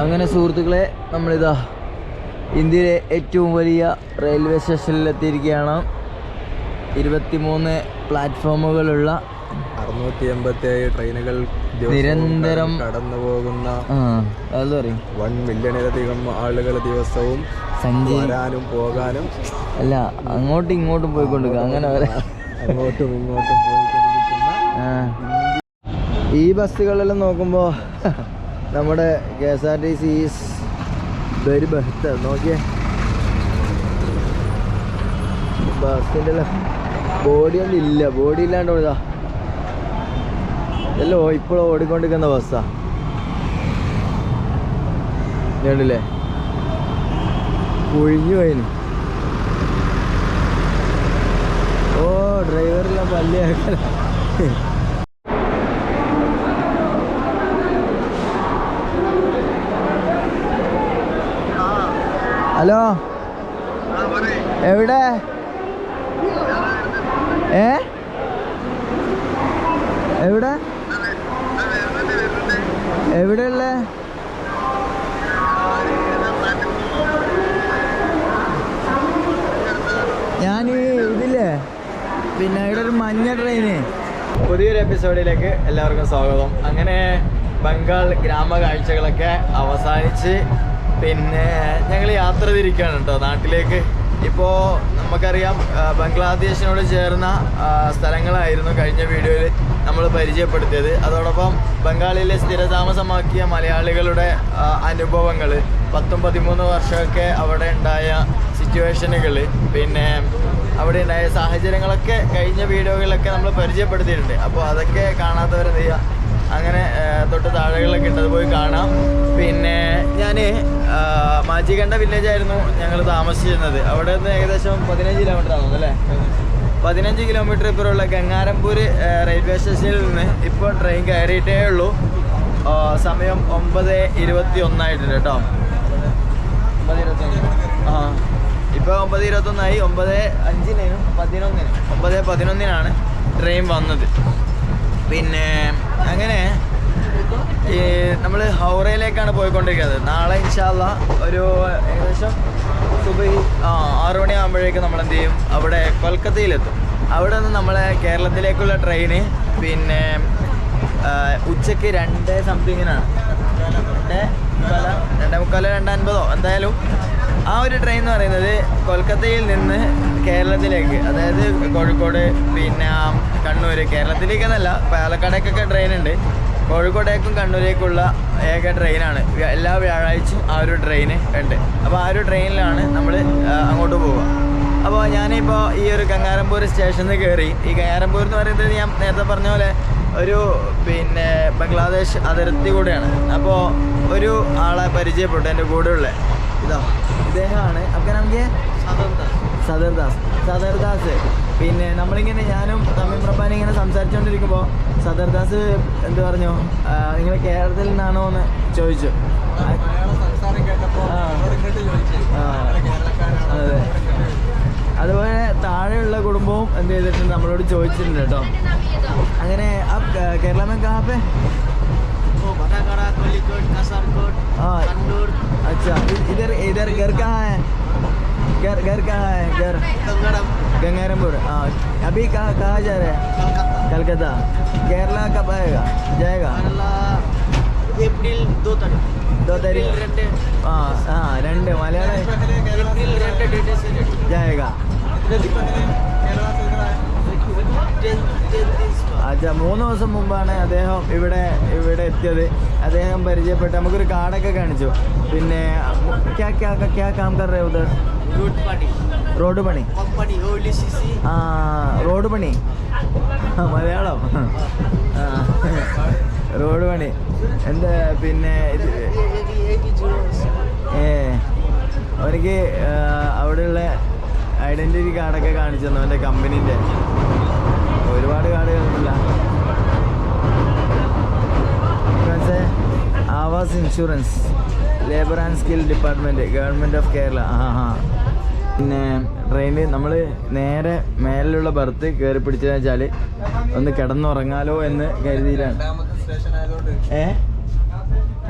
അങ്ങനെ സുഹൃത്തുക്കളെ നമ്മളിതാ ഇന്ത്യയിലെ ഏറ്റവും വലിയ റെയിൽവേ സ്റ്റേഷനിൽ എത്തിയിരിക്കുകയാണ്. ഇരുപത്തിമൂന്ന് പ്ലാറ്റ്ഫോമുകളുള്ള അറുന്നൂറ്റി എൺപത്തി ഏഴ് ട്രെയിനുകൾ നിരന്തരം കടന്നു പോകുന്ന ആ അത് പറയും വൺ മില്യണിലധികം ആളുകൾ ദിവസവും സഞ്ചരിക്കാനും പോകാനും അല്ല അങ്ങോട്ടും ഇങ്ങോട്ടും പോയിക്കൊണ്ടിരിക്കുക. അങ്ങനെ അങ്ങോട്ടും ഇങ്ങോട്ടും പോയിക്കൊണ്ടിരിക്കുന്ന ഈ ബസ്സുകളെല്ലാം നോക്കുമ്പോൾ നമ്മുടെ K S R T C very best നോക്കിയേ. ബസ്സിന്റെ ബോഡി ഒന്നും ഇല്ല. ബോഡി ഇല്ലാണ്ട് ഇതാ ഇതെല്ലാം ഇപ്പോഴും ഓടിക്കൊണ്ടിരിക്കുന്ന ബസ്സാ. ഞാനില്ലേ ഒഴിഞ്ഞു പോയിന്. ഓ ഡ്രൈവറെല്ലാം പല്ലിയാക്കല ഹലോ. എവിടെ? ഏ? എവിടെ? എവിടെയുള്ള? ഞാൻ ഇതില്ലേ? പിന്നെ ഇവിടെ ഒരു മഞ്ഞ ട്രെയിന് പുതിയൊരു എപ്പിസോഡിലേക്ക് എല്ലാവർക്കും സ്വാഗതം. അങ്ങനെ ബംഗാൾ ഗ്രാമ കാഴ്ചകളൊക്കെ അവസാനിച്ച് പിന്നെ ഞങ്ങൾ യാത്ര തിരിക്കുകയാണ് കേട്ടോ നാട്ടിലേക്ക്. ഇപ്പോൾ നമുക്കറിയാം ബംഗ്ലാദേശിനോട് ചേർന്ന സ്ഥലങ്ങളായിരുന്നു കഴിഞ്ഞ വീഡിയോയിൽ നമ്മൾ പരിചയപ്പെടുത്തിയത്. അതോടൊപ്പം ബംഗാളിലെ സ്ഥിരതാമസമാക്കിയ മലയാളികളുടെ അനുഭവങ്ങൾ പത്തും പതിമൂന്ന് വർഷമൊക്കെ അവിടെ ഉണ്ടായ സിറ്റുവേഷനുകൾ പിന്നെ അവിടെ ഉണ്ടായ സാഹചര്യങ്ങളൊക്കെ കഴിഞ്ഞ വീഡിയോകളിലൊക്കെ നമ്മൾ പരിചയപ്പെടുത്തിയിട്ടുണ്ട്. അപ്പോൾ അതൊക്കെ കാണാത്തവരെന്ത് ചെയ്യുക അങ്ങനെ തൊട്ട് താഴെകളിലൊക്കെ ഉണ്ട്. അത് പോയി കാണാം. പിന്നെ ഞാൻ മാജികണ്ട വില്ലേജ് ആയിരുന്നു ഞങ്ങൾ താമസിച്ചിരുന്നത്. അവിടെ നിന്ന് ഏകദേശം പതിനഞ്ച് കിലോമീറ്റർ ആകുന്നു അല്ലേ? പതിനഞ്ച് കിലോമീറ്റർ ഇപ്പുറമുള്ള ഗംഗാരംപൂർ റെയിൽവേ സ്റ്റേഷനിൽ നിന്ന് ഇപ്പോൾ ട്രെയിൻ കയറിയിട്ടേ ഉള്ളൂ. സമയം ഒമ്പത് ഇരുപത്തി ഒന്നായിട്ടുണ്ട് കേട്ടോ. ഒമ്പത് ഇരുപത്തി ആ ഇപ്പോൾ ഒമ്പത് ഇരുപത്തൊന്നായി. ഒമ്പത് അഞ്ചിനും പതിനൊന്നിനും ഒമ്പത് പതിനൊന്നിനാണ് ട്രെയിൻ വന്നത്. പിന്നെ അങ്ങനെ ഈ നമ്മൾ ഹൗറയിലേക്കാണ് പോയിക്കൊണ്ടിരിക്കുന്നത്. നാളെ ഇൻഷാല്ല ഒരു ഏകദേശം സുബൈ ആ ആറു മണിയാകുമ്പോഴേക്കും നമ്മൾ എന്ത് ചെയ്യും? അവിടെ കൊൽക്കത്തയിലെത്തും. അവിടെ നിന്ന് നമ്മളെ കേരളത്തിലേക്കുള്ള ട്രെയിന് പിന്നെ ഉച്ചയ്ക്ക് രണ്ട് സംതിങ്ങിനാണ്. രണ്ട് മുക്കാല രണ്ടേ മുക്കാലോ രണ്ടൻപതോ എന്തായാലും ആ ഒരു ട്രെയിൻ എന്ന് പറയുന്നത് കൊൽക്കത്തയിൽ നിന്ന് കേരളത്തിലേക്ക് അതായത് കോഴിക്കോട് പിന്നെ കണ്ണൂർ കേരളത്തിലേക്ക് എന്നല്ല പാലക്കാടേക്കൊക്കെ ട്രെയിൻ ഉണ്ട്. കോഴിക്കോടേക്കും കണ്ണൂരേക്കുള്ള ഏക ട്രെയിനാണ് എല്ലാ വ്യാഴാഴ്ചയും ആ ഒരു ട്രെയിൻ ഉണ്ട്. അപ്പോൾ ആ ഒരു ട്രെയിനിലാണ് നമ്മൾ അങ്ങോട്ട് പോവുക. അപ്പോൾ ഞാനിപ്പോൾ ഈ ഒരു ഗംഗാരംപൂർ സ്റ്റേഷനിൽ കയറി ഈ ഗംഗാരംപൂർ എന്ന് പറയുന്നത് ഞാൻ നേരത്തെ പറഞ്ഞ പോലെ ഒരു പിന്നെ ബംഗ്ലാദേശ് അതിർത്തി കൂടെയാണ്. അപ്പോൾ ഒരു ആളെ പരിചയപ്പെട്ടു എന്റെ കൂടെയുള്ള. ഇതാ ഇദ്ദേഹമാണ്. അപ്പം നമുക്ക് സദർദാസ് സദർദാസ് പിന്നെ നമ്മളിങ്ങനെ ഞാനും തമ്മിൽ പ്രഭാനും ഇങ്ങനെ സംസാരിച്ചുകൊണ്ടിരിക്കുമ്പോൾ സദർദാസ് എന്ത് പറഞ്ഞു? നിങ്ങൾ കേരളത്തിൽ നിന്നാണോ എന്ന് ചോദിച്ചു. അതെ. അതുപോലെ താഴെയുള്ള കുടുംബവും എന്ത് ചെയ്തിട്ടുണ്ട്? നമ്മളോട് ചോദിച്ചിട്ടുണ്ട് കേട്ടോ. അങ്ങനെ ആ കേരളമേ കാപ്പേ ആ. അച്ഛാ ഇതർ ഇതർ ഗർഗ घर घर कहाँ है घर गंगारामपुर हाँ अभी कहाँ कहाँ जा रहे हैं कलकत्ता केरला कब आएगा जाएगा अप्रैल दो तारीख दो तारीख हाँ हाँ रेंडे मलयालम जाएगा ആച്ചാ മൂന്ന് ദിവസം മുമ്പാണ് അദ്ദേഹം ഇവിടെ ഇവിടെ എത്തിയത്. അദ്ദേഹം പരിചയപ്പെട്ട്. നമുക്കൊരു കാർഡൊക്കെ കാണിച്ചു. പിന്നെ റോഡ് പണി ആ റോഡ് പണി മലയാളം. റോഡ് പണി എന്താ പിന്നെ ഏ അവർക്ക് അവിടെയുള്ള ഐഡന്റിറ്റി കാർഡൊക്കെ കാണിച്ചു തന്നു അവന്റെ കമ്പനീന്റെ. ഒരുപാട് കാർഡുകളില്ല ഫ്രണ്ട്സേ Aawaz insurance labour and skill department government of Kerala. ആ ആ പിന്നെ ട്രെയിനിൽ നമ്മൾ നേരെ മേലിലുള്ള ബർത്ത് കയറി പിടിച്ചതെന്ന് വെച്ചാൽ ഒന്ന് കിടന്നുറങ്ങാലോ എന്ന് ആയതുകൊണ്ട്. ഏ?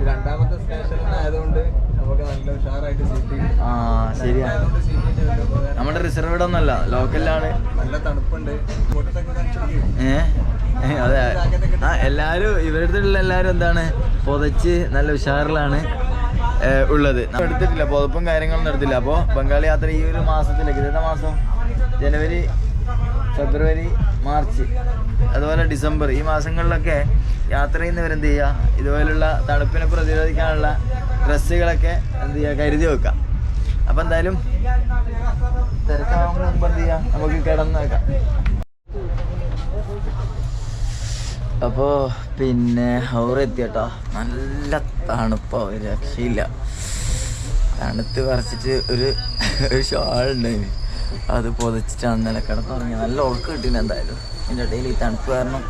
രണ്ടാമത്തെ സ്റ്റേഷൻ ആയതുകൊണ്ട് ആ ശരിയാ. നമ്മുടെ റിസർവ്ഡ് ഒന്നല്ല ലോക്കലിലാണ്. ഏ, അതെ. ആ എല്ലാരും ഇവരുടെ ഉള്ള എല്ലാരും എന്താണ്? പുതച്ച് നല്ല ഉഷാറിലാണ് ഉള്ളത്. എടുത്തിട്ടില്ല പുതപ്പും കാര്യങ്ങളൊന്നും എടുത്തില്ല. അപ്പോൾ ബംഗാളി യാത്ര ഈ ഒരു മാസത്തിലേക്ക് ഇതേ മാസം ജനുവരി ഫെബ്രുവരി മാർച്ച് അതുപോലെ ഡിസംബർ ഈ മാസങ്ങളിലൊക്കെ യാത്ര ചെയ്യുന്നവരെന്ത് ചെയ്യുക? ഇതുപോലുള്ള തണുപ്പിനെ പ്രതിരോധിക്കാനുള്ള ഡ്രസ്സുകളൊക്കെ എന്ത് ചെയ്യുക കരുതി വെക്കാം. അപ്പം എന്തായാലും തിരക്കാവുമ്പോൾ എന്ത് ചെയ്യാം നമുക്ക് കിടന്നേക്കാം അപ്പോൾ പിന്നെ ഹൗറ എത്തിയട്ടോ നല്ല തണുപ്പോ രക്ഷയില്ല. തണുത്ത് പറിച്ചിട്ട് ഒരു ഒരു ഷാളുണ്ടായിന് അത് പൊതിച്ചിട്ടാണ് നില കിടന്നുറങ്ങി നല്ല ഉറക്കം കിട്ടിന് എന്തായാലും. എന്റെ ഇടയിൽ ഈ തണുപ്പ് കാരണം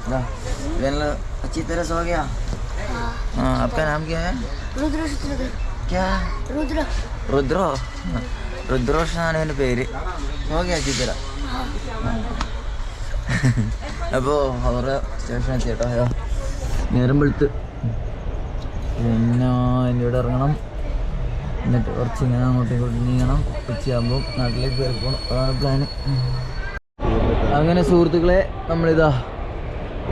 ഇതെല്ലാം അച്ചിത്തര സോകയാ हाँ आपका नाम क्या है रुद्र चित्रकर क्या रुद्र റുദ്രോ റുദ്രോഷ് എന്നാണ് എൻ്റെ പേര് ഓക്കെ ചിത്ര അപ്പോൾ അവരുടെ സ്റ്റേഷൻ എത്തി കേട്ടോ അയ്യോ നേരം വെളുത്ത് പിന്നെ എൻ്റെ ഇവിടെ ഇറങ്ങണം എന്നിട്ട് കുറച്ച് ഇങ്ങനെ അങ്ങോട്ടും ഇങ്ങോട്ടും നീങ്ങണം ഉച്ചയാകുമ്പോൾ നാട്ടിലേക്ക് കയറി പോകണം അതാണ് പ്ലാന് അങ്ങനെ സുഹൃത്തുക്കളെ നമ്മളിതാ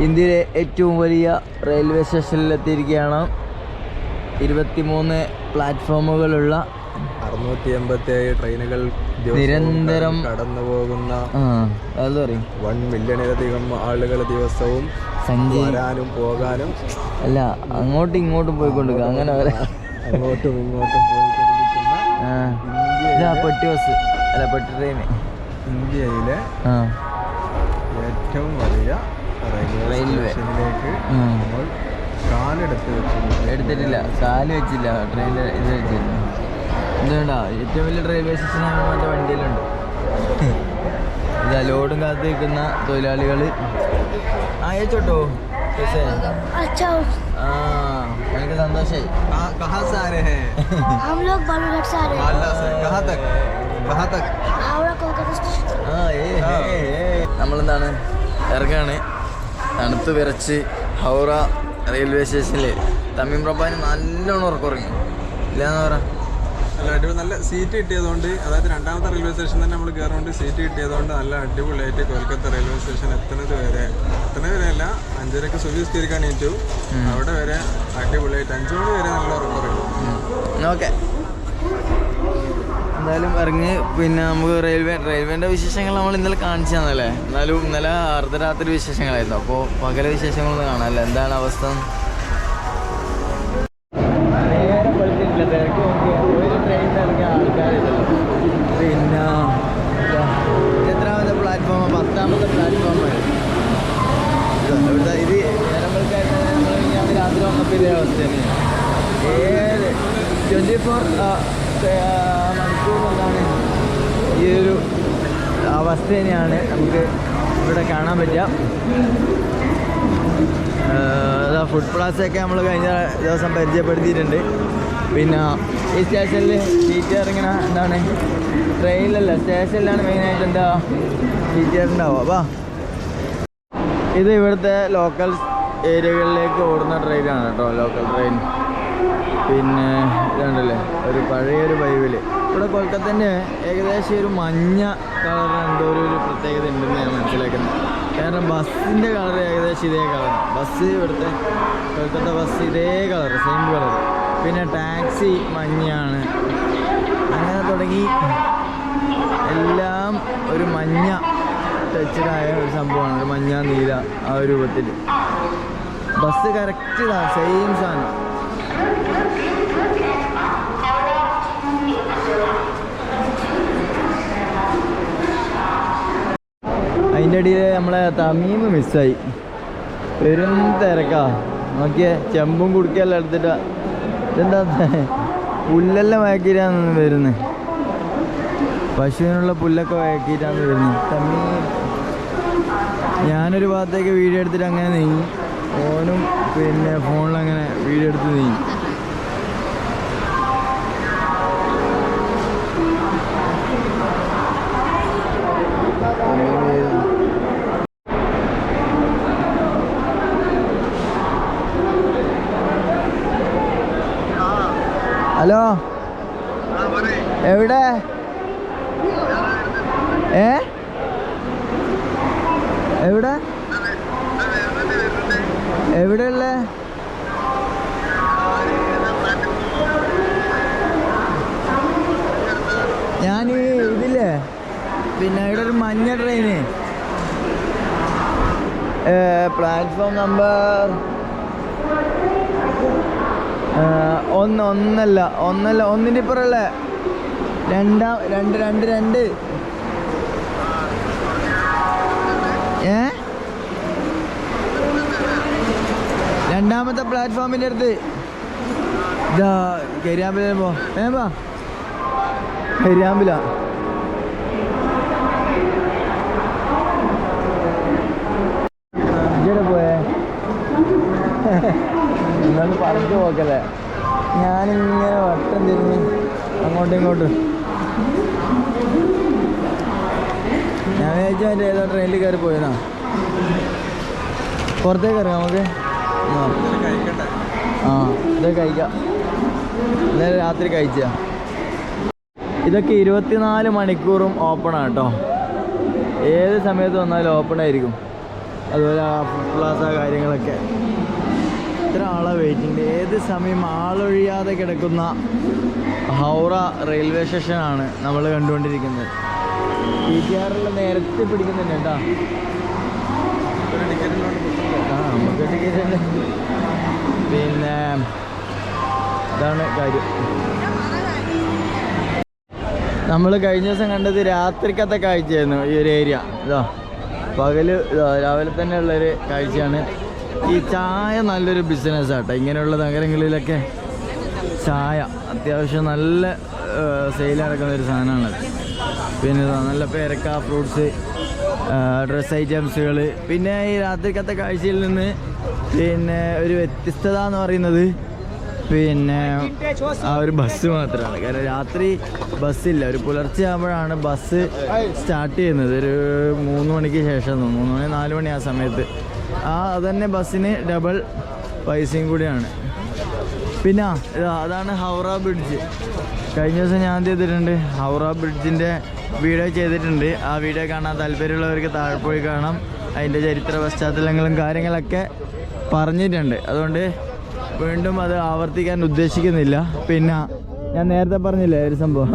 ഇന്ത്യയിലെ ഏറ്റവും വലിയ റെയിൽവേ സ്റ്റേഷനിൽ എത്തിയിരിക്കുകയാണ് ഇരുപത്തിമൂന്ന് പ്ലാറ്റ്ഫോമുകളുള്ള അറുന്നൂറ്റി എൺപത്തി ഏഴ് ട്രെയിനുകൾ നിരന്തരം കടന്നു പോകുന്ന വൺ മില്യണിലധികം ആളുകൾ ദിവസവും സഞ്ചരിക്കാനും പോകാനും അല്ല അങ്ങോട്ടും ഇങ്ങോട്ടും പോയിക്കൊണ്ടിരിക്കുക. അങ്ങനെ വരെ അങ്ങോട്ടും ഇങ്ങോട്ടും പോയിക്കൊണ്ടിരിക്കുന്ന പെട്ടി ബസ്. അല്ല പെട്ടി ട്രെയിൻ ഇന്ത്യയിലെ ഏറ്റവും വലിയ റെയിൽവേ റെയിൽവേ. സ്റ്റേഷനിലേക്ക് ഉം. നമ്മൾ കാലെടുത്ത് വെച്ചിട്ടുണ്ട് എടുത്തിട്ടില്ല കാല് വെച്ചില്ല ട്രെയിനിൽ ഇത് വെച്ചില്ല എന്തുകൊണ്ടാ ഏറ്റവും വലിയ റെയിൽവേ സ്റ്റേഷൻ എൻ്റെ വണ്ടിയിലുണ്ട് ഇതാ ലോഡും കാത്ത് നിൽക്കുന്ന തൊഴിലാളികൾ ആ ഏച്ചോട്ടോ अच्छा ആ എനിക്ക് സന്തോഷായി कहाँ से आ रहे हैं हम लोग बालूघाट से आ रहे हैं मालदा से कहाँ तक कहाँ तक हावड़ा कोलकाता स्टेशन ആ ഏ ഏ, ഏ. നമ്മളെന്താണ് ഇറങ്ങാണ് തണുത്ത് വിറച്ച് ഹൗറ റെയിൽവേ സ്റ്റേഷനിൽ തമീം പ്രഭാന് നല്ലോണം ഉറക്കുറങ്ങി. ഇല്ലാന്ന് പറ. നല്ല അടിപൊളി നല്ല സീറ്റ് കിട്ടിയതുകൊണ്ട് അതായത് രണ്ടാമത്തെ റെയിൽവേ സ്റ്റേഷൻ തന്നെ നമ്മൾ കയറുകൊണ്ട് സീറ്റ് കിട്ടിയതുകൊണ്ട് നല്ല അടിപൊളിയായിട്ട് കൊൽക്കത്ത റെയിൽവേ സ്റ്റേഷൻ എത്തുന്നത് വരെ. എത്തുന്നത് വരെ അല്ല അഞ്ചരക്ക് സർവീസ് തിരിക്കാൻ ഏറ്റു അവിടെ വരെ അടിപൊളിയായിട്ട് അഞ്ചു മണി വരെ നല്ല ഉറക്കുറങ്ങും. ഓക്കെ. എന്തായാലും ഇറങ്ങി പിന്നെ നമുക്ക് റെയിൽവേ റെയിൽവേന്റെ വിശേഷങ്ങൾ നമ്മൾ ഇന്നലെ കാണിച്ചു തന്നല്ലേ എന്നാലും ഇന്നലെ അർദ്ധരാത്രി വിശേഷങ്ങളായിരുന്നു. അപ്പോൾ പകല വിശേഷങ്ങളൊന്നും കാണാമല്ലോ എന്താണ് അവസ്ഥ? കാണാൻ പറ്റുക ഫുഡ് പ്ലാസൊക്കെ നമ്മൾ കഴിഞ്ഞ ദിവസം പരിചയപ്പെടുത്തിയിട്ടുണ്ട്. പിന്നെ ഈ സ്റ്റേഷനിൽ സീറ്റ് ഇറങ്ങണ എന്താണ്? ട്രെയിനിലല്ല സ്റ്റേഷനിലാണ് മെയിനായിട്ട് എന്താ സീറ്റ് ഉണ്ടാവുക വാ. ഇത് ഇവിടുത്തെ ലോക്കൽ ഏരിയകളിലേക്ക് ഓടുന്ന ട്രെയിനാണ് കേട്ടോ ലോക്കൽ ട്രെയിൻ പിന്നെ ഇതുണ്ടല്ലേ ഒരു പഴയൊരു ബൈബിൾ. ഇവിടെ കൊൽക്കത്തന്റെ ഏകദേശം ഒരു മഞ്ഞ കളർ എന്തോ ഒരു പ്രത്യേകത ഉണ്ടെന്ന് ഞാൻ മനസ്സിലാക്കുന്നത് കാരണം ബസ്സിന്റെ കളർ ഏകദേശം ഇതേ കളർ ബസ് ഇവിടുത്തെ കൊൽക്കത്ത ബസ് ഇതേ കളർ സെയിം കളർ പിന്നെ ടാക്സി മഞ്ഞയാണ്. അങ്ങനെ തുടങ്ങി എല്ലാം ഒരു മഞ്ഞ ടച്ചഡായ ഒരു സംഭവമാണ്. ഒരു മഞ്ഞ നീല ആ ഒരു രൂപത്തിൽ ബസ് കറക്റ്റ് സെയിം സാധനം. അതിന്റെ ഇടയിൽ നമ്മളെ തമീമ് മിസ്സായി. പെരും തിരക്കാ. നോക്കിയേ ചെമ്പും കുടിക്കല്ല എടുത്തിട്ടാ. എന്താ പുല്ലെല്ലാം വയക്കിട്ടാണ് വരുന്നത് പശുവിനുള്ള പുല്ലൊക്കെ വയക്കിയിട്ടാണ് വരുന്നത് തമീം ഞാനൊരു ഭാഗത്തേക്ക് വീഡിയോ എടുത്തിട്ട് അങ്ങനെ നീങ്ങി. ഓനും പിന്നെ ഫോണിലങ്ങനെ വീഡിയോ എടുത്ത് നീങ്ങി ഹലോ എവിടെ? ഏ? എവിടെ? എവിടെയുള്ള? ഞാൻ ഇതില്ലേ? പിന്നെ ഇവിടെ ഒരു മഞ്ഞ ട്രെയിന്. പ്ലാറ്റ്ഫോം നമ്പർ ഒന്ന് ഒന്നല്ല ഒന്നല്ല ഒന്നിന്റെ ഇപ്പുറമുള്ള രണ്ടാം രണ്ട് രണ്ട് രണ്ട്. ഏ? രണ്ടാമത്തെ പ്ലാറ്റ്ഫോമിന്റെ അടുത്ത്. ഇതാ കരിയാമ്പില പോ. ഏ വാ. കരിയാമ്പില. പോയേ? നിങ്ങൾ പറഞ്ഞു പോക്കല്ലേ ഞാനിങ്ങനെ വട്ടം തിരിഞ്ഞ് അങ്ങോട്ടും ഇങ്ങോട്ടും. ഞാൻ വിചാരിച്ചു മറ്റേ ഏതോ ട്രെയിനിൽ കയറി പോയതാ? പുറത്തേക്ക് ഇറങ്ങാം നമുക്ക്. ആ. ഇത് കഴിക്കാം. ഇന്നലെ രാത്രി കഴിച്ച ഇതൊക്കെ ഇരുപത്തിനാല് മണിക്കൂറും ഓപ്പണാണ് കേട്ടോ ഏത് സമയത്ത് വന്നാലും ഓപ്പൺ ആയിരിക്കും. അതുപോലെ ഫുഡ് പ്ലാസ കാര്യങ്ങളൊക്കെ. ഇത്ര ആളെ വെയിറ്റിംഗ് ഏത് സമയം ആളൊഴിയാതെ കിടക്കുന്ന ഹൗറ റെയിൽവേ സ്റ്റേഷനാണ് നമ്മൾ കണ്ടുകൊണ്ടിരിക്കുന്നത്. ടി ടി ആറിൽ നേരത്തെ പിടിക്കുന്നുണ്ട് കേട്ടോ. ആ നമുക്ക് ടിക്കറ്റ് പിന്നെ ഇതാണ് കാര്യം. നമ്മൾ കഴിഞ്ഞ ദിവസം കണ്ടത് രാത്രിക്കത്തെ കാഴ്ചയായിരുന്നു ഈ ഒരു ഏരിയ ഇതാ പകൽ ഇതാ രാവിലെ തന്നെ ഉള്ളൊരു കാഴ്ചയാണ്. ഈ ചായ നല്ലൊരു ബിസിനസ് ആട്ടോ. ഇങ്ങനെയുള്ള നഗരങ്ങളിലൊക്കെ ചായ അത്യാവശ്യം നല്ല സെയിൽ നടക്കുന്ന ഒരു സാധനമാണത്. പിന്നെ നല്ല പേരക്ക ഫ്രൂട്ട്സ് ഡ്രസ് ഐറ്റംസുകൾ പിന്നെ ഈ രാത്രിക്കത്തെ കാഴ്ചയിൽ നിന്ന് പിന്നെ ഒരു വ്യത്യസ്തത എന്ന് പറയുന്നത് പിന്നെ ആ ഒരു ബസ് മാത്രമാണ്. കാരണം രാത്രി ബസ്സില്ല ഒരു പുലർച്ചെ ആകുമ്പോഴാണ് ബസ് സ്റ്റാർട്ട് ചെയ്യുന്നത്. ഒരു മൂന്ന് മണിക്ക് ശേഷം. മൂന്ന് മണി നാല് മണി ആ സമയത്ത്. ആ അതന്നെ ബസ്സിന് ഡബിൾ പൈസയും കൂടിയാണ്. പിന്നെ അതാണ് ഹൗറ ബ്രിഡ്ജ്. കഴിഞ്ഞ ദിവസം ഞാൻ ചെയ്തിട്ടുണ്ട്? ഹൗറ ബ്രിഡ്ജിന്റെ വീഡിയോ ചെയ്തിട്ടുണ്ട്. ആ വീഡിയോ കാണാൻ താല്പര്യമുള്ളവർക്ക് താഴെ പോയി കാണാം. അതിന്റെ ചരിത്ര പശ്ചാത്തലങ്ങളും കാര്യങ്ങളൊക്കെ പറഞ്ഞിട്ടുണ്ട്. അതുകൊണ്ട് വീണ്ടും അത് ആവർത്തിക്കാൻ ഉദ്ദേശിക്കുന്നില്ല. പിന്നെ ഞാൻ നേരത്തെ പറഞ്ഞില്ലേ ഒരു സംഭവം?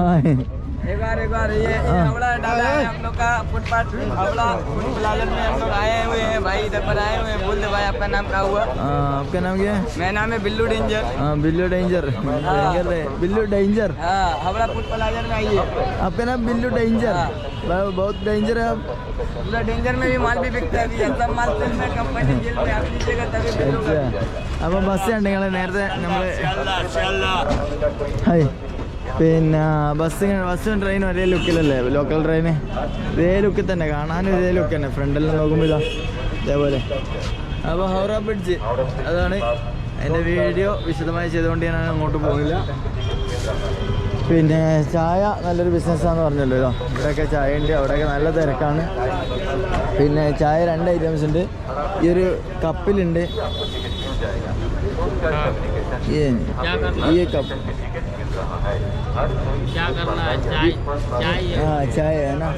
एक बार एक बार ये हाँ। हावड़ा डाला है हम लोग का फुटपाथ हावड़ा फुट प्लाजा में हम लोग आए हुए हैं भाई इधर पर आए हुए हैं बोल दे भाई आपका नाम क्या हुआ ആ, आपका नाम क्या है मेरा नाम है बिल्लू डेंजर हाँ बिल्लू डेंजर डेंजर है बिल्लू डेंजर हाँ हावड़ा फुट प्लाजा में आइए आपका नाम बिल्लू डेंजर बहुत बहुत डेंजर है आप पूरा डेंजर में भी माल भी बिकता है भैया सब माल सेल में कंपनी जेल में आप लीजिएगा तभी बिल्लू का അപ്പോൾ ബസ് ഉണ്ട് നിങ്ങൾ നേരത്തെ നമ്മൾ ഹായ് പിന്നെ ബസ് ബസ്സും ട്രെയിനും ഒരേ ലുക്കിലല്ലേ ലോക്കൽ ട്രെയിന് ഇതേ ലുക്കിൽ തന്നെ കാണാനും ഇതേ ലുക്ക് തന്നെ. ഫ്രണ്ടെല്ലാം നോക്കുമ്പോൾ ഇതാ ഇതേപോലെ. അപ്പോൾ ഹൗറ ബ്രിഡ്ജ് അതാണ് എന്റെ വീഡിയോ വിശദമായി ചെയ്തുകൊണ്ട് ഞാൻ അങ്ങോട്ട് പോകില്ല പിന്നെ ചായ നല്ലൊരു ബിസിനസ്സാന്ന് പറഞ്ഞല്ലോ ഇതോ. ഇവിടെയൊക്കെ ചായ ഉണ്ട് അവിടെയൊക്കെ നല്ല തിരക്കാണ്. പിന്നെ ചായ രണ്ട് ഐറ്റംസ് ഉണ്ട്. ഈ ഒരു കപ്പിലുണ്ട് ഈ കപ്പ് क्या करना है चाय चाय ആ ചായ ആണ്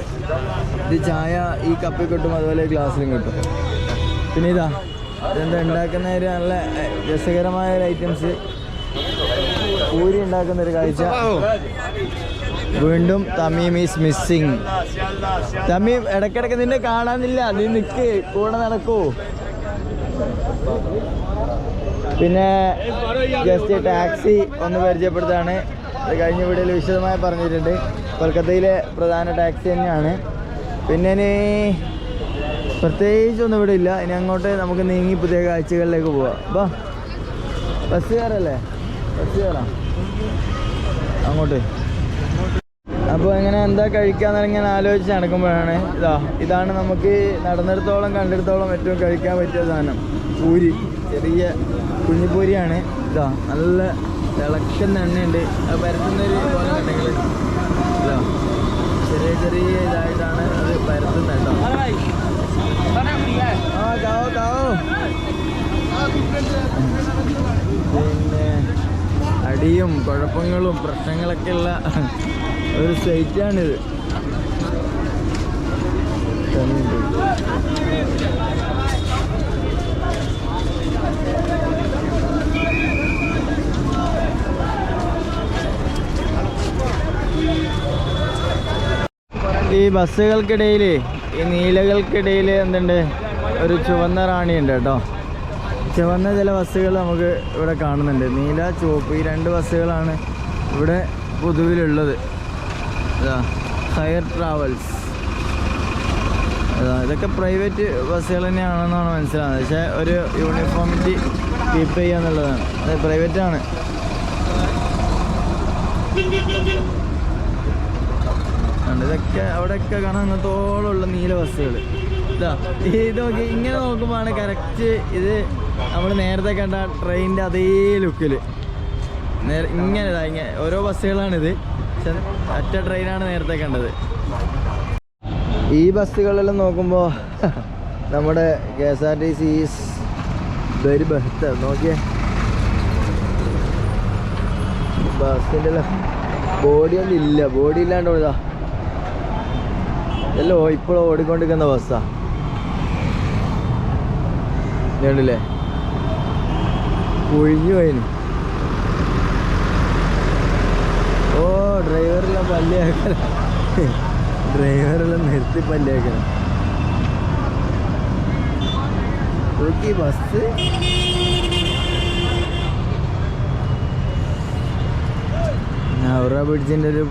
ഇത് ചായ ഈ കപ്പിൽ കിട്ടും അതുപോലെ ഗ്ലാസ്സിലും കിട്ടും പിന്നെ ഇതാ ഇതെന്താ ഉണ്ടാക്കുന്ന ഒരു നല്ല എ, രസകരമായ ഒരു ഐറ്റംസ് പൂരി ഉണ്ടാക്കുന്ന ഒരു കാഴ്ച വീണ്ടും തമീം ഈസ് മിസ്സിങ് തമീം ഇടയ്ക്കിടയ്ക്ക് നിന്നെ കാണാനില്ല നീ നിൽക്ക് കൂടെ നടക്കൂ പിന്നെ ജസ്റ്റ് ടാക്സി ഒന്ന് പരിചയപ്പെടുത്താണ് അത് കഴിഞ്ഞ വീഡിയോയിൽ വിശദമായി പറഞ്ഞിട്ടുണ്ട്. കൊൽക്കത്തയിലെ പ്രധാന ടാക്സി തന്നെയാണ്. പിന്നെ ഇനി പ്രത്യേകിച്ചൊന്നും ഇവിടെ ഇല്ല. ഇനി അങ്ങോട്ട് നമുക്ക് നീങ്ങി പുതിയ കാഴ്ചകളിലേക്ക് പോവാം. അപ്പോൾ ബസ് കയറല്ലേ? ബസ് കയറാം. അങ്ങോട്ട്. അപ്പോൾ എങ്ങനെ എന്താ കഴിക്കാന്ന് ഇങ്ങനെ ആലോചിച്ച് നടക്കുമ്പോഴാണ് ഇതാ ഇതാണ് നമുക്ക് നടന്നിടത്തോളം കണ്ടിടത്തോളം ഏറ്റവും കഴിക്കാൻ പറ്റിയ സാധനം. പൂരി. ചെറിയ കുഞ്ഞിപ്പൂരിയാണ്. ഇതാ നല്ല തിളക്കുന്ന എണ്ണയുണ്ട്. അത് പരത്തുന്ന ഒരു പോലെ ഉണ്ടെങ്കിൽ അല്ലോ ചെറിയ ചെറിയ ഇതായിട്ടാണ് അത് പരത്തുന്നത് കേട്ടോ. പിന്നെ അടിയും കുഴപ്പങ്ങളും പ്രശ്നങ്ങളൊക്കെ ഉള്ള ഒരു സ്റ്റേറ്റാണിത് ഈ ബസ്സുകൾക്കിടയിൽ ഈ നീലകൾക്കിടയിൽ എന്തുണ്ട്? ഒരു ചുവന്ന റാണിയുണ്ട് കേട്ടോ. ചുവന്ന ചില ബസ്സുകൾ നമുക്ക് ഇവിടെ കാണുന്നുണ്ട്. നീല ചുവപ്പ് ഈ രണ്ട് ബസ്സുകളാണ് ഇവിടെ പൊതുവിലുള്ളത്. ഹയർ ട്രാവൽസ് ഇതൊക്കെ പ്രൈവറ്റ് ബസ്സുകൾ തന്നെയാണെന്നാണ് മനസ്സിലാകുന്നത് പക്ഷേ ഒരു യൂണിഫോമിറ്റി കീപ്പ് ചെയ്യുക എന്നുള്ളതാണ്. അത് പ്രൈവറ്റ് ആണ് ഉണ്ട്. ഇതൊക്കെ അവിടെയൊക്കെ കാണാൻ ഇന്നത്തോളമുള്ള നീല ബസ്സുകൾ. ഇതാ ഇത് നോക്കി ഇങ്ങനെ നോക്കുമ്പോഴാണ് കറക്റ്റ് ഇത് നമ്മൾ നേരത്തെ കണ്ട ട്രെയിനിന്റെ അതേ ലുക്കിൽ നേരെ ഇങ്ങനെ ഇതാ ഇങ്ങനെ ഓരോ ബസ്സുകളാണിത്. ഒറ്റ ട്രെയിനാണ് നേരത്തെ കണ്ടത്. ഈ ബസ്സുകളെല്ലാം നോക്കുമ്പോൾ നമ്മുടെ K S R T C very best നോക്കിയേ. ബസ്സിന്റെ ബോഡിയൊന്നും ഇല്ല ബോഡി ഇല്ലാണ്ട് ഇതാ ഇതല്ലോ ഇപ്പോൾ ഓടിക്കൊണ്ടിരിക്കുന്ന ബസ്സാ. കണ്ടില്ലേ ഒഴിഞ്ഞു പോയിന്. ഓ ഡ്രൈവറെല്ലാം പല്ലിയാക്കണം ഡ്രൈവറെല്ലാം നിർത്തി പല്ലിയാക്കണം നോക്കി ബസ്. ഹൗറ ബ്രിഡ്ജിന്റെ ഒരു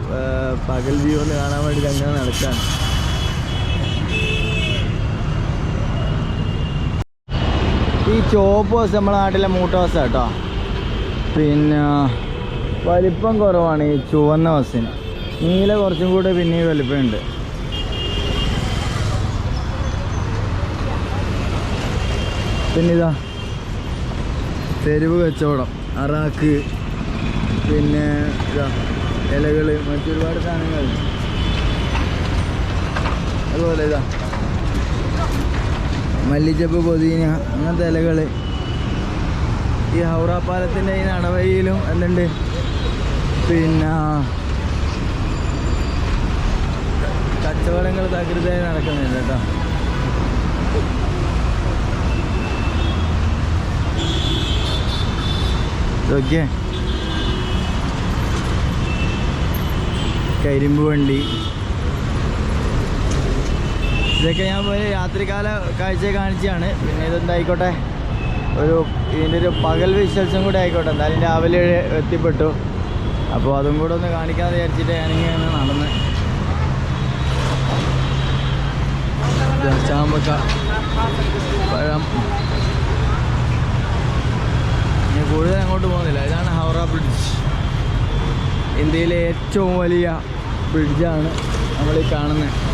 പകൽ വ്യൂ കാണാൻ വേണ്ടി അങ്ങനെ നടക്കാണ്. ഈ ചോപ്പ് ബസ് നമ്മുടെ നാട്ടിലെ മൂട്ട ബസ് കേട്ടോ. പിന്നെ വലിപ്പം കുറവാണ് ഈ ചുവന്ന ബസ്സിന് നീല കുറച്ചും കൂടെ പിന്നെ വലിപ്പമുണ്ട്. പിന്നെ ഇതാ തെരുവ് കച്ചവടം അറാക്ക് പിന്നെ ഇതാ ഇലകൾ മറ്റൊരുപാട് സാധനങ്ങൾ അതുപോലെ ഇതാ മല്ലിച്ചപ്പ് പൊതിന അങ്ങനത്തെ ഇലകൾ ഈ ഹൗറ പാലത്തിന്റെ ഈ നടവഴിയിലും എന്തുണ്ട് പിന്നെ കച്ചവടങ്ങൾ തകൃതിയായി നടക്കുന്നുണ്ട് കേട്ടോ. ഇതൊക്കെ. കരിമ്പ് വണ്ടി. ഇതൊക്കെ ഞാൻ പോയി രാത്രികാല കാഴ്ച കാണിച്ചാണ് പിന്നെ ഇതെന്തായിക്കോട്ടെ? ഒരു ഇതിന്റെ ഒരു പകൽ വിശ്വസം കൂടെ ആയിക്കോട്ടെ. എന്തായാലും രാവിലെ എത്തിപ്പെട്ടു. അപ്പോൾ അതും കൂടെ ഒന്ന് കാണിക്കാൻ വിചാരിച്ചിട്ട് ഞാനിങ്ങനെ നടന്ന്. ചാമ്പക്ക പഴം. ഞാൻ കൂടുതൽ അങ്ങോട്ട് പോകുന്നില്ല. ഇതാണ് ഹൗറ ബ്രിഡ്ജ്. ഇന്ത്യയിലെ ഏറ്റവും വലിയ ബ്രിഡ്ജാണ് നമ്മൾ കാണുന്നത്.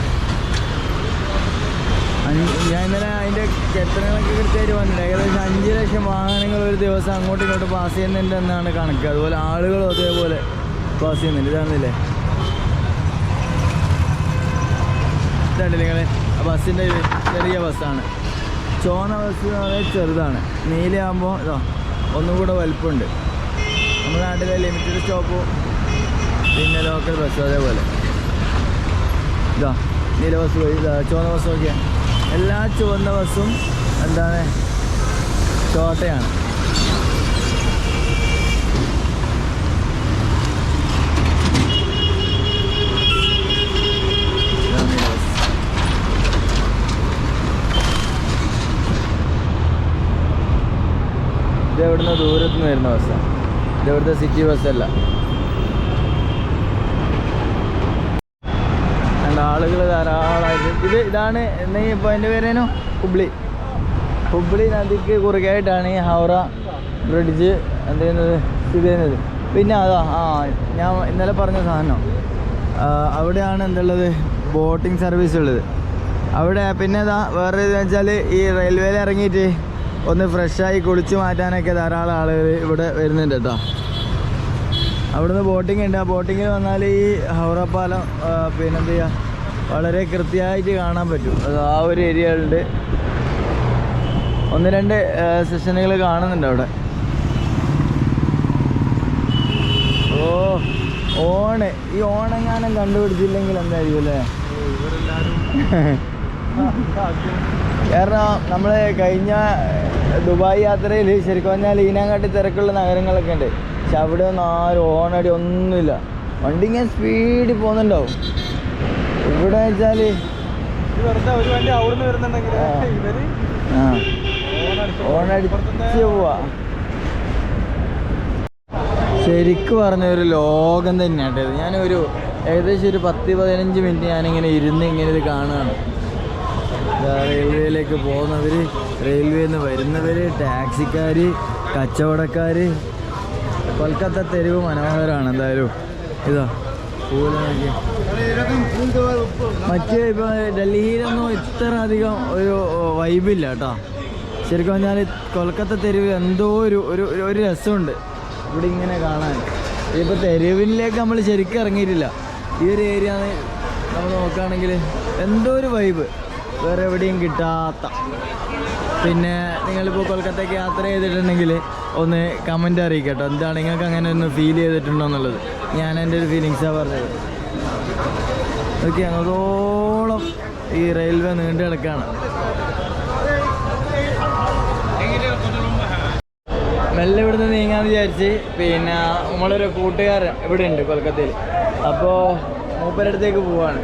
ഞാൻ ഇന്നലെ അതിന്റെ കെട്ടണങ്ങളൊക്കെ കൃത്യമായിട്ട് വന്നിട്ടുണ്ട് ഏകദേശം അഞ്ച് ലക്ഷം വാഹനങ്ങൾ ഒരു ദിവസം അങ്ങോട്ടും ഇങ്ങോട്ടും പാസ് ചെയ്യുന്നുണ്ട് എന്നാണ് കണക്ക്. അതുപോലെ ആളുകളും അതേപോലെ പാസ് ചെയ്യുന്നുണ്ട്. ഇതാണെന്നില്ലേ ഇതാണ് നിങ്ങൾ ബസ്സിന്റെ ചെറിയ ബസ്സാണ്. ചോന ബസ് എന്ന് പറയുന്നത് ചെറുതാണ്. നീലയാകുമ്പോൾ ഇതോ ഒന്നും കൂടെ വലുപ്പമുണ്ട് നമ്മുടെ നാട്ടിലെ ലിമിറ്റഡ് സ്റ്റോപ്പും പിന്നെ ലോക്കൽ ബസ്സും അതേപോലെ. ഇതാ നീല ബസ് പോയി. ചോന ബസ് നോക്കിയാൽ എല്ലാ ചുവന്ന ബസ്സും എന്താണ്? ചോട്ടയാണ് ഇതാ നീല ഇത് എവിടുന്ന് ദൂരത്ത് നിന്ന് വരുന്ന ബസ്സാണ് ഇത് ഇവിടുത്തെ സിറ്റി ബസ്സല്ല ആളുകൾ ധാരാളമായിട്ട് ഇത് ഇതാണ് എന്നീ ഇപ്പൊ എന്റെ പേരേനോ ഹുബ്ലി. ഹുബ്ലി നദിക്ക് കുറുകയായിട്ടാണ് ഈ ഹൗറ ബ്രിഡ്ജ് എന്ത് ചെയ്യുന്നത്? സ്ഥിതി ചെയ്യുന്നത്. പിന്നെ അതാ ആ ഞാൻ ഇന്നലെ പറഞ്ഞ സാധനം. അവിടെയാണ് എന്തുള്ളത്? ബോട്ടിംഗ് സർവീസ് ഉള്ളത്. അവിടെ പിന്നെ ഇതാ വേറെ ഇതെന്ന് വെച്ചാൽ ഈ റെയിൽവേയിൽ ഇറങ്ങിയിട്ട് ഒന്ന് ഫ്രഷായി കുളിച്ച് മാറ്റാനൊക്കെ ധാരാളം ആളുകൾ ഇവിടെ വരുന്നുണ്ട് കേട്ടോ. അവിടുന്ന് ബോട്ടിംഗ് ഉണ്ട്. ആ ബോട്ടിങ്ങിൽ വന്നാൽ ഈ ഹൗറ ആ, ചെയ്യുക? വളരെ കൃത്യമായിട്ട് കാണാൻ പറ്റും. അത് ആ ഒരു ഏരിയകളുണ്ട് ഒന്ന് രണ്ട് സെഷനുകൾ കാണുന്നുണ്ട് അവിടെ. ഓ ഓണ്. ഈ ഓണെങ്ങാനും കണ്ടുപിടിച്ചില്ലെങ്കിൽ എന്തായിരിക്കും അല്ലേ? കാരണം നമ്മൾ കഴിഞ്ഞ ദുബായ് യാത്രയിൽ ശരിക്കും പറഞ്ഞാൽ ഈനാങ്കാട്ടി തിരക്കുള്ള നഗരങ്ങളൊക്കെ ഉണ്ട്. പക്ഷെ അവിടെ ഒന്നും ആരും ഓണടി ഒന്നുമില്ല. വണ്ടി ഇങ്ങനെ സ്പീഡിൽ പോകുന്നുണ്ടാവും. ഇവിടെ വെച്ചാൽ ആ. ഓണടിച്ച് പോവാ. ശരിക്ക് പറഞ്ഞ ഒരു ലോകം തന്നെയാണ് ഇത്. ഞാനൊരു ഏകദേശം ഒരു പത്ത് പതിനഞ്ച് മിനിറ്റ് ഞാനിങ്ങനെ ഇരുന്ന് ഇങ്ങനെ ഇത് കാണുകയാണ്. റെയിൽവേയിലേക്ക് പോകുന്നവർ റെയിൽവേയിൽ നിന്ന് വരുന്നവർ ടാക്സിക്കാർ കച്ചവടക്കാർ കൊൽക്കത്ത തെരുവ് മനോഹരമാണ് എന്തായാലും. ഇതാ നോക്കിയേ. മറ്റ് ഇപ്പൊ ഡൽഹിയിലൊന്നും ഇത്ര അധികം ഒരു വൈബില്ല കേട്ടോ. ശരിക്കും പറഞ്ഞാൽ കൊൽക്കത്ത തെരുവ് എന്തോ ഒരു ഒരു ഒരു- രസമുണ്ട് ഇവിടെ ഇങ്ങനെ കാണാൻ. ഇപ്പൊ തെരുവിലേക്ക് നമ്മൾ ശരിക്കും ഇറങ്ങിയിട്ടില്ല. ഈ ഒരു ഏരിയ നമ്മൾ നോക്കുകയാണെങ്കിൽ എന്തോ ഒരു വൈബ്. വേറെ എവിടെയും കിട്ടാത്ത. പിന്നെ നിങ്ങളിപ്പോൾ കൊൽക്കത്തയ്ക്ക് യാത്ര ചെയ്തിട്ടുണ്ടെങ്കിൽ ഒന്ന് കമന്റ് അറിയിക്കട്ടോ. എന്താണ് നിങ്ങൾക്ക് അങ്ങനെ ഒന്ന് ഫീൽ ചെയ്തിട്ടുണ്ടോ എന്നുള്ളത്? ഞാൻ എന്റെ ഒരു ഫീലിങ്സാണ് പറഞ്ഞത്. ഓക്കെ അതോളം ഈ റെയിൽവേ നീണ്ടു കിടക്കാണ്. മെല്ലെ ഇവിടുന്ന് നീങ്ങാന്ന് വിചാരിച്ച് പിന്നെ നമ്മളൊരു കൂട്ടുകാരൻ ഇവിടെ ഉണ്ട് കൊൽക്കത്തയിൽ. അപ്പോൾ മൂപ്പരടുത്തേക്ക് പോവാണ്.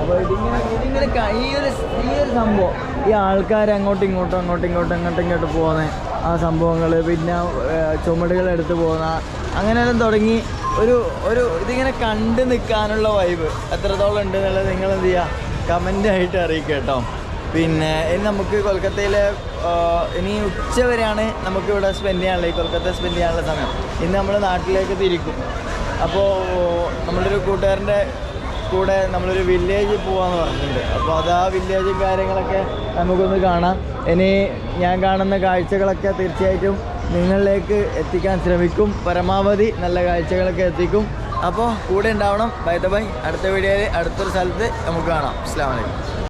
അപ്പോൾ ഇതിങ്ങനെ ഇതിങ്ങനെ ഈ ഒരു ഈ ഒരു സംഭവം ഈ ആൾക്കാർ അങ്ങോട്ടും ഇങ്ങോട്ടും അങ്ങോട്ടും ഇങ്ങോട്ടും അങ്ങോട്ടും ഇങ്ങോട്ടും പോകുന്ന ആ സംഭവങ്ങൾ പിന്നെ ചുമടുകൾ എടുത്ത് പോകുന്ന അങ്ങനെയെല്ലാം തുടങ്ങി ഒരു ഒരു ഇതിങ്ങനെ കണ്ടു നിൽക്കാനുള്ള വൈബ് എത്രത്തോളം ഉണ്ട് എന്നുള്ളത് നിങ്ങൾ എന്ത് ചെയ്യുക? കമന്റ് ആയിട്ട് അറിയിക്കുക കേട്ടോ പിന്നെ ഇനി നമുക്ക് കൊൽക്കത്തയിലെ ഇനി ഉച്ച വരെയാണ് നമുക്ക് ഇവിടെ സ്പെൻഡ് ചെയ്യാനുള്ള ഈ കൊൽക്കത്ത സ്പെൻഡ് ചെയ്യാനുള്ള സമയം. ഇന്ന് നമ്മൾ നാട്ടിലേക്ക് തിരിക്കും. അപ്പോൾ നമ്മളൊരു കൂട്ടുകാരന്റെ കൂടെ നമ്മളൊരു വില്ലേജിൽ പോവാന്ന് പറഞ്ഞിട്ടുണ്ട്. അപ്പോൾ അത് ആ വില്ലേജ് കാര്യങ്ങളൊക്കെ നമുക്കൊന്ന് കാണാം. ഇനി ഞാൻ കാണുന്ന കാഴ്ചകളൊക്കെ തീർച്ചയായിട്ടും നിങ്ങളിലേക്ക് എത്തിക്കാൻ ശ്രമിക്കും. പരമാവധി നല്ല കാഴ്ചകളൊക്കെ എത്തിക്കും. അപ്പോൾ കൂടെ ഉണ്ടാവണം. ബൈ ദ ബൈ അടുത്ത വീഡിയോയിൽ അടുത്തൊരു സ്ഥലത്ത് നമുക്ക് കാണാം. അസ്സാം വലൈക്കും